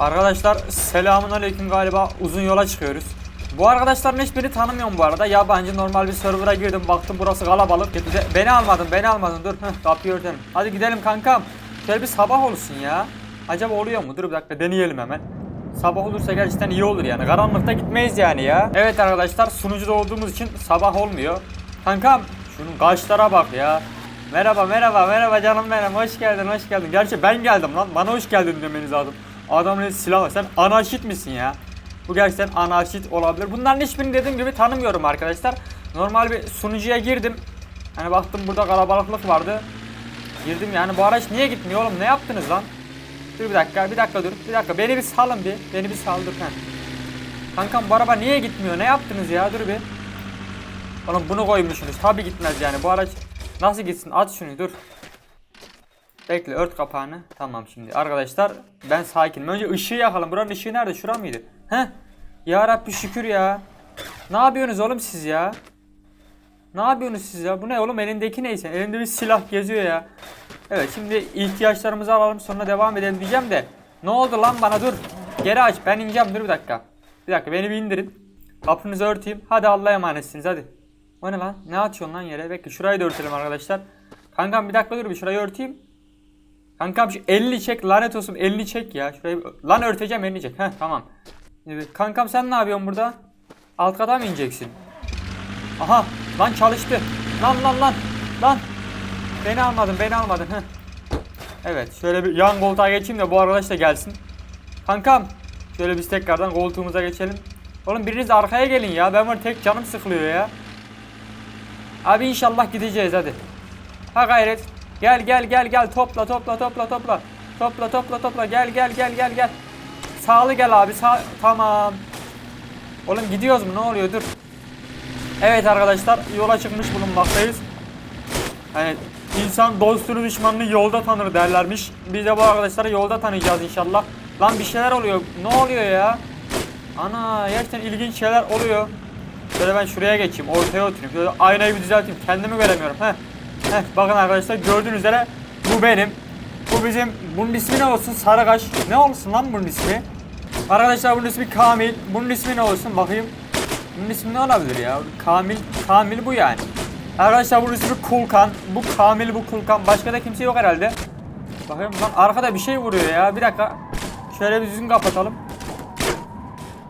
Arkadaşlar selamun aleyküm galiba uzun yola çıkıyoruz. Bu arkadaşların hiçbirini tanımıyorum bu arada. Yabancı normal bir server'a girdim baktım burası kalabalık. Beni almadın beni almadın dur Heh, kapıyı örtelim. Hadi gidelim kankam. Şöyle bir sabah olsun ya. Acaba oluyor mu? Dur bir dakika deneyelim hemen. Sabah olursa gerçekten iyi olur yani. Karanlıkta gitmeyiz yani ya. Evet arkadaşlar sunucuda olduğumuz için sabah olmuyor. Kankam şunun kaşlara bak ya. Merhaba merhaba merhaba canım benim hoş geldin hoş geldin. Gerçi ben geldim lan bana hoş geldin demeniz lazım. Adamın elinde silah. Sen anarşit misin ya? Bu gerçekten anarşit olabilir. Bunların hiçbirini dediğim gibi tanımıyorum arkadaşlar. Normal bir sunucuya girdim. Hani baktım burada kalabalıklık vardı. Girdim yani bu araç niye gitmiyor oğlum ne yaptınız lan? Dur bir dakika bir dakika dur bir dakika beni bir salın bir beni bir saldır ha. Kankam bu araba niye gitmiyor ne yaptınız ya dur bir. Oğlum bunu koymuşsunuz tabi gitmez yani bu araç nasıl gitsin aç şunu dur. Bekle ört kapağını. Tamam şimdi arkadaşlar ben sakinim. Önce ışığı yakalım. Buranın ışığı nerede? Şura mıydı? Heh. Ya Rabbi şükür ya. Ne yapıyorsunuz oğlum siz ya? Ne yapıyorsunuz siz ya? Bu ne oğlum elindeki neyse. Elinde bir silah geziyor ya. Evet şimdi ihtiyaçlarımızı alalım sonra devam edelim diyeceğim de. Ne oldu lan bana dur. Geri aç ben ineceğim dur bir dakika. Bir dakika beni bir indirin. Kapınızı örteyim. Hadi Allah'a emanetsiniz hadi. O ne lan? Ne atıyorsun lan yere? Bekle şurayı da örtelim arkadaşlar. Kankam bir dakika dur bir şurayı örteyim. Kankam şu elini çek lanet olsun elini çek ya. Şurayı lan örteceğim elini çek. Heh tamam. Evet, kankam sen ne yapıyorsun burada? Alt kata mı ineceksin? Aha lan çalıştı. Lan lan lan. Lan. Beni almadın beni almadın. Heh. Evet şöyle bir yan koltuğa geçeyim de bu arkadaş da gelsin. Kankam. Şöyle biz tekrardan koltuğumuza geçelim. Oğlum biriniz arkaya gelin ya. Ben var tek canım sıkılıyor ya. Abi inşallah gideceğiz hadi. Ha gayret. Gel gel gel gel topla topla topla topla. Topla topla topla gel gel gel gel gel. Sağlı gel abi sağ tamam. Oğlum gidiyoruz mu ne oluyor dur. Evet arkadaşlar yola çıkmış bulunmaktayız. Hani insan dostunu düşmanını yolda tanır derlermiş. Biz de bu arkadaşları yolda tanıyacağız inşallah. Lan bir şeyler oluyor. Ne oluyor ya? Ana gerçekten ilginç şeyler oluyor. Şöyle ben şuraya geçeyim, ortaya oturayım. Şöyle aynayı bir düzelteyim. Kendimi göremiyorum. Heh. Heh, bakın arkadaşlar gördüğünüz üzere bu benim. Bu bizim, bunun ismi ne olsun? Sarıkaş. Ne olsun lan bunun ismi? Arkadaşlar bunun ismi Kamil. Bunun ismi ne olsun bakayım. Bunun ismi ne olabilir ya? Kamil, Kamil bu yani. Arkadaşlar bunun ismi Kulkan. Bu Kamil, bu Kulkan. Başka da kimse yok herhalde. Bakayım lan arkada bir şey vuruyor ya. Bir dakika. Şöyle bir düzgün kapatalım.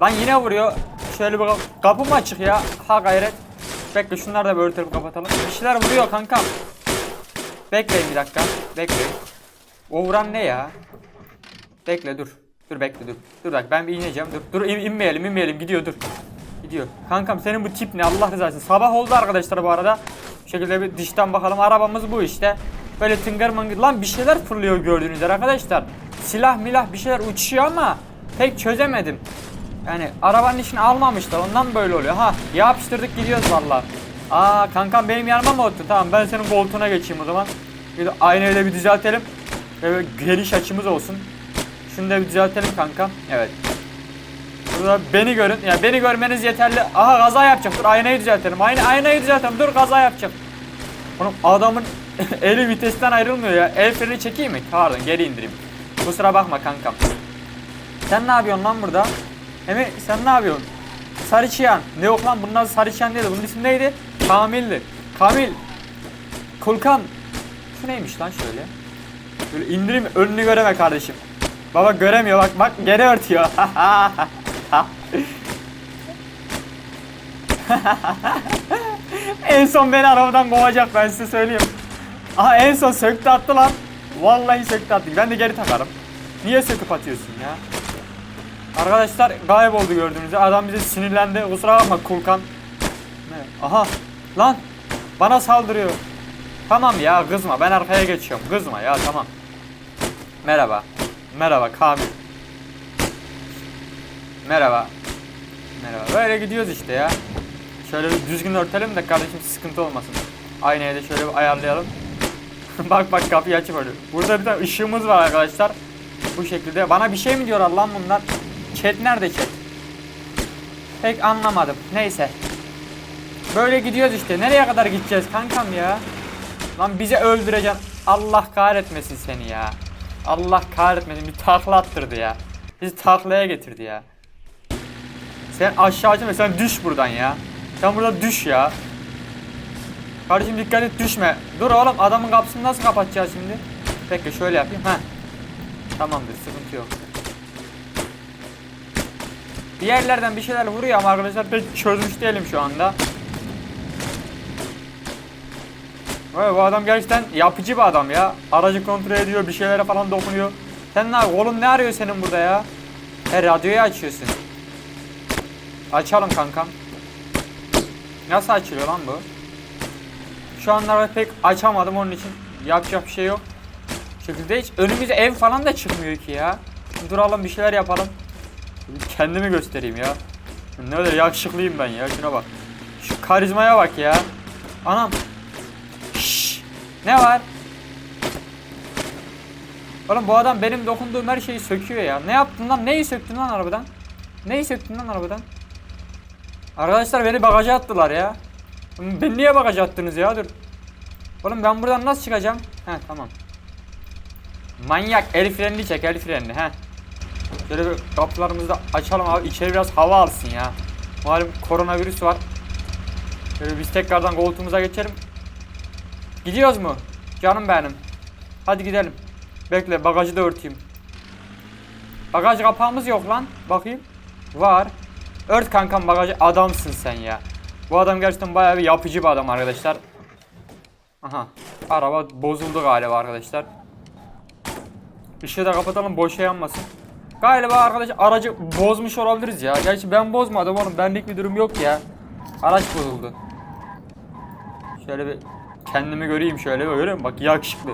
Lan yine vuruyor. Şöyle bir kap- kapı mı açık ya? Ha gayret. Bekle şunları da bir örtelim kapatalım. Bir şeyler vuruyor kankam. Bekleyin bir dakika. Bekleyin. O vuran ne ya? Bekle dur. Dur bekle dur. Dur bak ben bir ineceğim. Dur dur in, inmeyelim inmeyelim gidiyor dur. Gidiyor. Kankam senin bu tip ne Allah rızası için. Sabah oldu arkadaşlar bu arada. Bu şekilde bir dıştan bakalım. Arabamız bu işte. Böyle tıngır mıngır. Lan bir şeyler fırlıyor gördüğünüz arkadaşlar. Silah milah bir şeyler uçuyor ama pek çözemedim. Yani arabanın içine almamışlar ondan böyle oluyor. Ha yapıştırdık gidiyoruz valla. Aa kankam benim yanıma mı oturdu? Tamam ben senin koltuğuna geçeyim o zaman. Bir de aynayı da bir düzeltelim. Ve geniş açımız olsun. Şunu da bir düzeltelim kankam. Evet. Burada beni görün. Ya beni görmeniz yeterli. Aha kaza yapacak. Dur aynayı düzeltelim. Aynı aynayı düzeltelim. Dur kaza yapacak. Oğlum adamın eli vitesten ayrılmıyor ya. El freni çekeyim mi? Pardon geri indireyim. Kusura bakma kankam. Sen ne yapıyorsun lan burada? Emi sen ne yapıyorsun? Sarıçıyan. Ne yok lan bunun adı Sarıçıyan değildi. Bunun ismi neydi? Kamil'di. Kamil. Kulkan. Şu neymiş lan şöyle? Böyle indireyim önünü göreme kardeşim. Baba göremiyor bak bak geri örtüyor. en son beni arabadan kovacak ben size söyleyeyim. Aha en son söktü attı lan. Vallahi söktü attı. Ben de geri takarım. Niye söküp atıyorsun ya? Arkadaşlar kayboldu gördüğünüz gibi. Adam bize sinirlendi. Kusura bakma Kulkan. Ne? Aha lan bana saldırıyor. Tamam ya kızma ben arkaya geçiyorum. Kızma ya tamam. Merhaba. Merhaba Kamil. Merhaba. Merhaba. Böyle gidiyoruz işte ya. Şöyle bir düzgün örtelim de kardeşim sıkıntı olmasın. Aynayı da şöyle bir ayarlayalım. bak bak kapıyı açıp öyle. Burada bir de ışığımız var arkadaşlar. Bu şekilde. Bana bir şey mi diyorlar lan bunlar? Chat nerede chat? Pek anlamadım. Neyse. Böyle gidiyoruz işte. Nereye kadar gideceğiz kankam ya? Lan bizi öldüreceksin. Allah kahretmesin seni ya. Allah kahretmesin. Bir takla attırdı ya. Bizi taklaya getirdi ya. Sen aşağı açma sen düş buradan ya. Sen burada düş ya. Kardeşim dikkat et düşme. Dur oğlum adamın kapısını nasıl kapatacağız şimdi? Bekle şöyle yapayım. Heh. Tamamdır sıkıntı yok. Bir yerlerden bir şeyler vuruyor ama arkadaşlar pek çözmüş değilim şu anda. Vay bu adam gerçekten yapıcı bir adam ya. Aracı kontrol ediyor, bir şeylere falan dokunuyor. Sen ne oğlum ne arıyor senin burada ya? He radyoyu açıyorsun. Açalım kankam. Nasıl açılıyor lan bu? Şu anlarda pek açamadım onun için yapacak bir şey yok. Şekilde hiç önümüze ev falan da çıkmıyor ki ya. Duralım bir şeyler yapalım. Kendimi göstereyim ya. Ne öyle yakışıklıyım ben ya şuna bak. Şu karizmaya bak ya. Anam. Şşş. Ne var? Oğlum bu adam benim dokunduğum her şeyi söküyor ya. Ne yaptın lan? Neyi söktün lan arabadan? Neyi söktün lan arabadan? Arkadaşlar beni bagaja attılar ya. Beni niye bagaja attınız ya? Dur. Oğlum ben buradan nasıl çıkacağım? He tamam. Manyak el frenini çek el frenini he. Şöyle bir kapılarımızı da açalım abi içeri biraz hava alsın ya. Malum koronavirüs var. Şöyle biz tekrardan koltuğumuza geçelim. Gidiyoruz mu? Canım benim. Hadi gidelim. Bekle bagajı da örteyim. Bagaj kapağımız yok lan. Bakayım. Var. Ört kankam bagajı. Adamsın sen ya. Bu adam gerçekten bayağı bir yapıcı bir adam arkadaşlar. Aha. Araba bozuldu galiba arkadaşlar. Işığı da kapatalım boşa yanmasın. Galiba arkadaş aracı bozmuş olabiliriz ya. Gerçi ben bozmadım oğlum. Benlik bir durum yok ya. Araç bozuldu. Şöyle bir kendimi göreyim şöyle bir musun? Bak yakışıklı.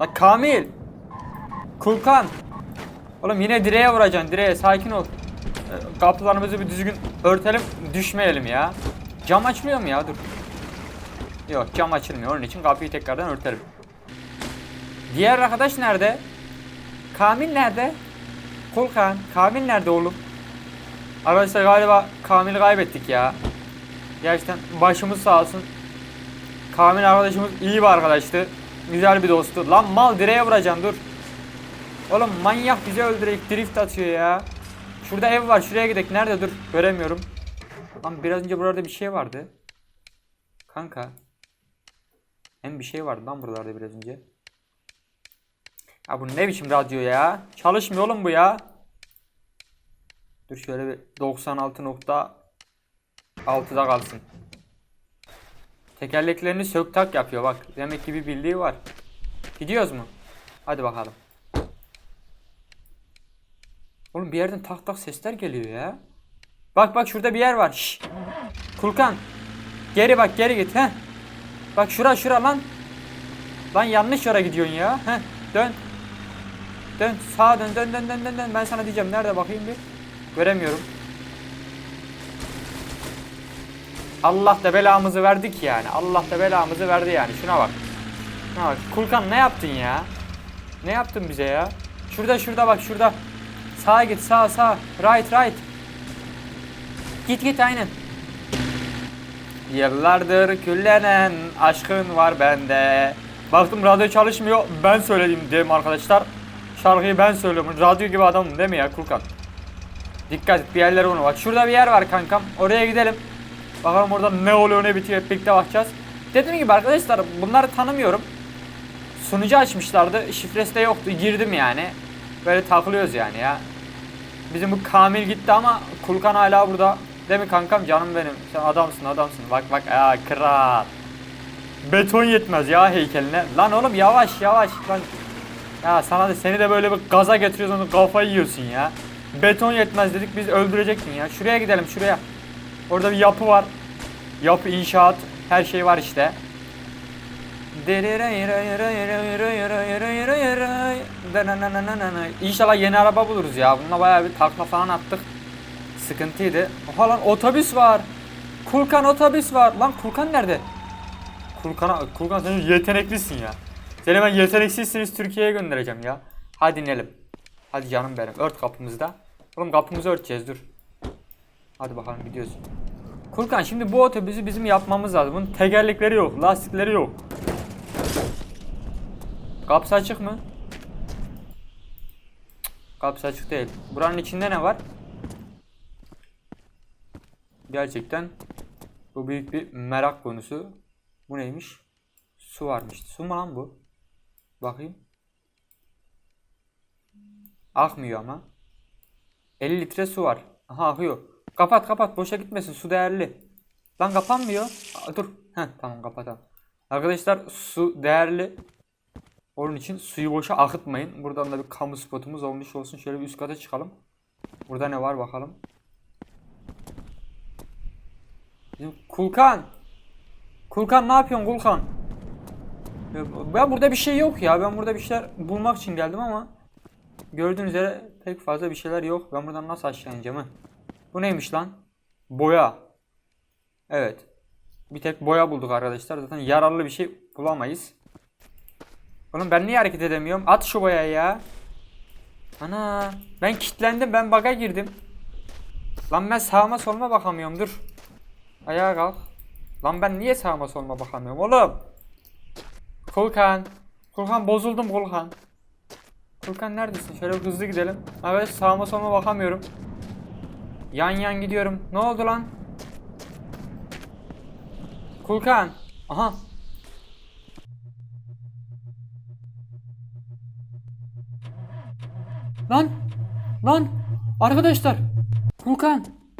Bak Kamil. Kulkan. Oğlum yine direğe vuracaksın direğe sakin ol. Ee, Kapılarımızı bir düzgün örtelim düşmeyelim ya. Cam açılıyor mu ya dur. Yok cam açılmıyor onun için kapıyı tekrardan örtelim. Diğer arkadaş nerede? Kamil nerede? Kulkan. Kamil nerede oğlum? Arkadaşlar galiba Kamil'i kaybettik ya. Gerçekten başımız sağ olsun. Kamil arkadaşımız iyi bir arkadaştı. Güzel bir dosttu. Lan mal direğe vuracaksın dur. Oğlum manyak bizi öldürerek drift atıyor ya. Şurada ev var şuraya gidelim. Nerede dur göremiyorum. Lan biraz önce burada bir şey vardı. Kanka. Hem bir şey vardı lan buralarda biraz önce. Ya bu ne biçim radyo ya? Çalışmıyor oğlum bu ya. Dur şöyle bir 96.6'da kalsın. Tekerleklerini sök tak yapıyor bak. Demek ki bir bildiği var. Gidiyoruz mu? Hadi bakalım. Oğlum bir yerden tak tak sesler geliyor ya. Bak bak şurada bir yer var. Şşş. Kulkan. Geri bak geri git he. Bak şura şura lan. Lan yanlış yere gidiyorsun ya. He. Dön. Dön sağa dön dön dön dön dön dön. Ben sana diyeceğim nerede bakayım bir. Göremiyorum. Allah da belamızı verdik yani. Allah da belamızı verdi yani. Şuna bak. Şuna bak. Kulkan ne yaptın ya? Ne yaptın bize ya? Şurada şurada bak şurada. Sağa git sağ sağ. Right right. Git git aynen. Yıllardır küllenen aşkın var bende. Baktım radyo çalışmıyor. Ben söyledim dedim arkadaşlar. Şarkıyı ben söylüyorum. Radyo gibi adamım değil mi ya Kulkan? Dikkat et bir yerlere onu bak. Şurada bir yer var kankam. Oraya gidelim. Bakalım orada ne oluyor ne bitiyor hep birlikte bakacağız. Dediğim gibi arkadaşlar bunları tanımıyorum. Sunucu açmışlardı. Şifresi de yoktu. Girdim yani. Böyle takılıyoruz yani ya. Bizim bu Kamil gitti ama Kulkan hala burada. Değil mi kankam canım benim. Sen adamsın adamsın. Bak bak ya kral. Beton yetmez ya heykeline. Lan oğlum yavaş yavaş. Lan. Ya sana da seni de böyle bir gaza getiriyorsun kafayı yiyorsun ya. Beton yetmez dedik biz öldürecektin ya. Şuraya gidelim şuraya. Orada bir yapı var. Yapı inşaat her şey var işte. İnşallah yeni araba buluruz ya. Bununla bayağı bir takla falan attık. Sıkıntıydı. Oha lan otobüs var. Kulkan otobüs var. Lan Kulkan nerede? Kulkan, Kulkan sen yeteneklisin ya. Seni ben yeteneksizsiniz Türkiye'ye göndereceğim ya. Hadi inelim. Hadi canım benim. Ört kapımızı da. Oğlum kapımızı örteceğiz dur. Hadi bakalım gidiyoruz. Kulkan şimdi bu otobüsü bizim yapmamız lazım. Bunun tekerlekleri yok, lastikleri yok. Kapısı açık mı? Kapısı açık değil. Buranın içinde ne var? Gerçekten bu büyük bir merak konusu. Bu neymiş? Su varmış. Su mu lan bu? Bakayım. Akmıyor ama. 50 litre su var. Aha akıyor. Kapat kapat boşa gitmesin su değerli. Lan kapanmıyor. Aa, dur. Heh tamam kapatalım. Arkadaşlar su değerli. Onun için suyu boşa akıtmayın. Buradan da bir kamu spotumuz olmuş olsun. Şöyle bir üst kata çıkalım. Burada ne var bakalım. Kulkan. Kulkan ne yapıyorsun Kulkan? Ben burada bir şey yok ya. Ben burada bir şeyler bulmak için geldim ama gördüğünüz üzere pek fazla bir şeyler yok. Ben buradan nasıl aşağı ineceğim ha? Bu neymiş lan? Boya. Evet. Bir tek boya bulduk arkadaşlar. Zaten yararlı bir şey bulamayız. Oğlum ben niye hareket edemiyorum? At şu boyayı ya. Ana. Ben kilitlendim. Ben baga girdim. Lan ben sağıma soluma bakamıyorum. Dur. Ayağa kalk. Lan ben niye sağıma soluma bakamıyorum oğlum? Kulkan. Kulkan bozuldum Kulkan. Kulkan neredesin? Şöyle hızlı gidelim. Evet sağıma soluma bakamıyorum. Yan yan gidiyorum. Ne oldu lan? Kulkan. Aha. Lan. Lan. Arkadaşlar. Kulkan.